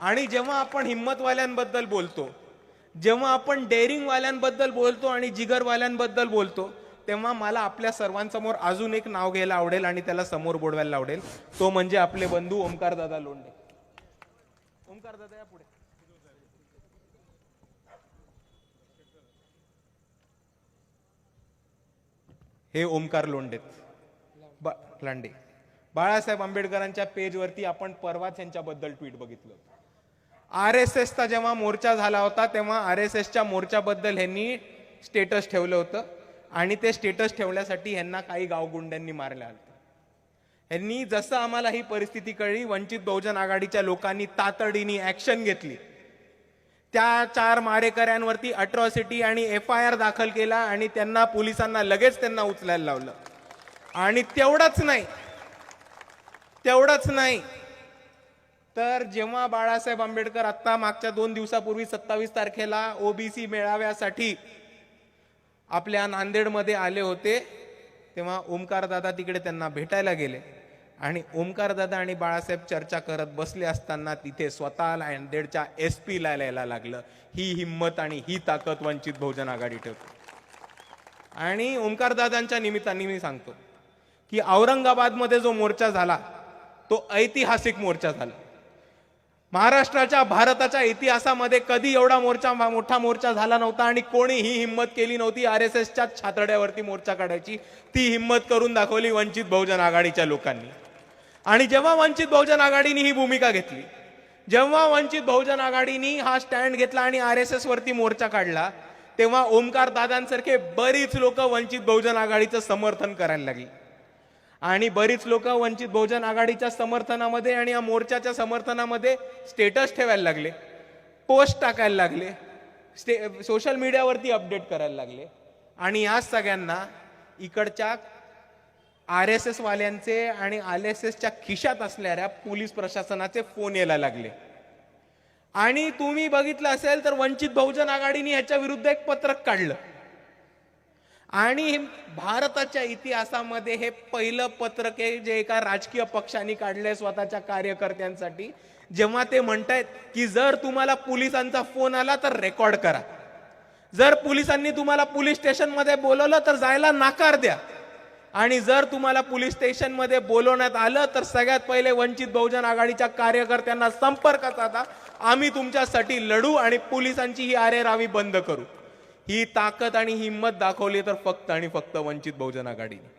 आणि जेव्हा आपण हिंमतवाल्यांबद्दल बोलतो जेव्हा आपण डेअरिंगवाल्यांबद्दल बोलतो आणि जिगरवाल्यांबद्दल बोलतो तेव्हा मला आपल्या सर्वांसमोर अजून एक नाव घ्यायला आवडेल आणि त्याला समोर बोडवायला आवडेल. तो म्हणजे आपले बंधू ओमकार दादा लोंढे. ओमकार दादा या पुढे. हे ओमकार लोंढेत बा लांडे. बाळासाहेब आंबेडकरांच्या पेजवरती आपण परवाच यांच्याबद्दल ट्विट बघितलं आर एस एसचा जेव्हा मोर्चा झाला होता तेव्हा आर एस एसच्या मोर्चाबद्दल ह्यांनी स्टेटस ठेवलं होतं. आणि ते स्टेटस ठेवण्यासाठी ह्यांना काही गावगुंड्यांनी मारल्या आलं ह्यांनी जसं आम्हाला ही परिस्थिती कळली वंचित बहुजन आघाडीच्या लोकांनी तातडीने ॲक्शन घेतली. त्या चार मारेकऱ्यांवरती अट्रॉसिटी आणि एफ आय आर दाखल केला आणि त्यांना पोलिसांना लगेच त्यांना उचलायला लावलं. आणि तेवढंच नाही तेवढंच नाही तर जेव्हा बाळासाहेब आंबेडकर आत्ता मागच्या दोन दिवसापूर्वी सत्तावीस तारखेला ओबीसी मेळाव्यासाठी आपल्या नांदेडमध्ये आले होते तेव्हा ओमकारदादा तिकडे त्यांना भेटायला गेले. आणि ओमकारदादा आणि बाळासाहेब चर्चा करत बसले असताना तिथे स्वतः नांदेडच्या एस पीला यायला लागलं. ही हिंमत आणि ही ताकद वंचित बहुजन आघाडी ठेवते. आणि ओमकारदादांच्या निमित्ताने मी सांगतो की औरंगाबादमध्ये जो मोर्चा झाला तो ऐतिहासिक मोर्चा झाला. महाराष्ट्राच्या भारताच्या इतिहासामध्ये कधी एवढा मोर्चा मोठा मोर्चा झाला नव्हता आणि कोणी ही हिंमत केली नव्हती आर एस एसच्या छातड्यावरती मोर्चा काढायची? ती हिंमत करून दाखवली वंचित बहुजन आघाडीच्या लोकांनी. आणि जेव्हा वंचित बहुजन आघाडीने ही भूमिका घेतली जेव्हा वंचित बहुजन आघाडीने हा स्टँड घेतला आणि आर एस एस वरती मोर्चा काढला तेव्हा ओमकार दादांसारखे बरीच लोक वंचित बहुजन आघाडीचं समर्थन करायला लागली. आणि बरीच लोक वंचित बहुजन आघाडीच्या समर्थनामध्ये आणि या मोर्चाच्या समर्थनामध्ये स्टेटस ठेवायला लागले. पोस्ट टाकायला लागले. स्टे सोशल मीडियावरती अपडेट करायला लागले. आणि या सगळ्यांना इकडच्या आर एस एसवाल्यांचे आणि आर एस एसच्या खिशात असणाऱ्या पोलीस प्रशासनाचे फोन यायला लागले. आणि तुम्ही बघितलं असेल तर वंचित बहुजन आघाडीने ह्याच्या विरुद्ध एक पत्रक काढलं. आणि भारताच्या इतिहासामध्ये हे पहिलं पत्रक आहे जे एका राजकीय पक्षाने काढलंय स्वतःच्या कार्यकर्त्यांसाठी जेव्हा ते म्हणतायत की जर तुम्हाला पोलिसांचा फोन आला तर रेकॉर्ड करा. जर पोलिसांनी तुम्हाला पोलीस स्टेशनमध्ये बोलवलं तर जायला नाकार द्या. आणि जर तुम्हाला पोलीस स्टेशनमध्ये बोलवण्यात आलं तर सगळ्यात पहिले वंचित बहुजन आघाडीच्या कार्यकर्त्यांना संपर्क साधा आम्ही तुमच्यासाठी लढू आणि पोलिसांची ही आरेरावी बंद करू. ही ताकद आणि हिंमत दाखवली तर फक्त आणि फक्त वंचित बहुजन आघाडीने.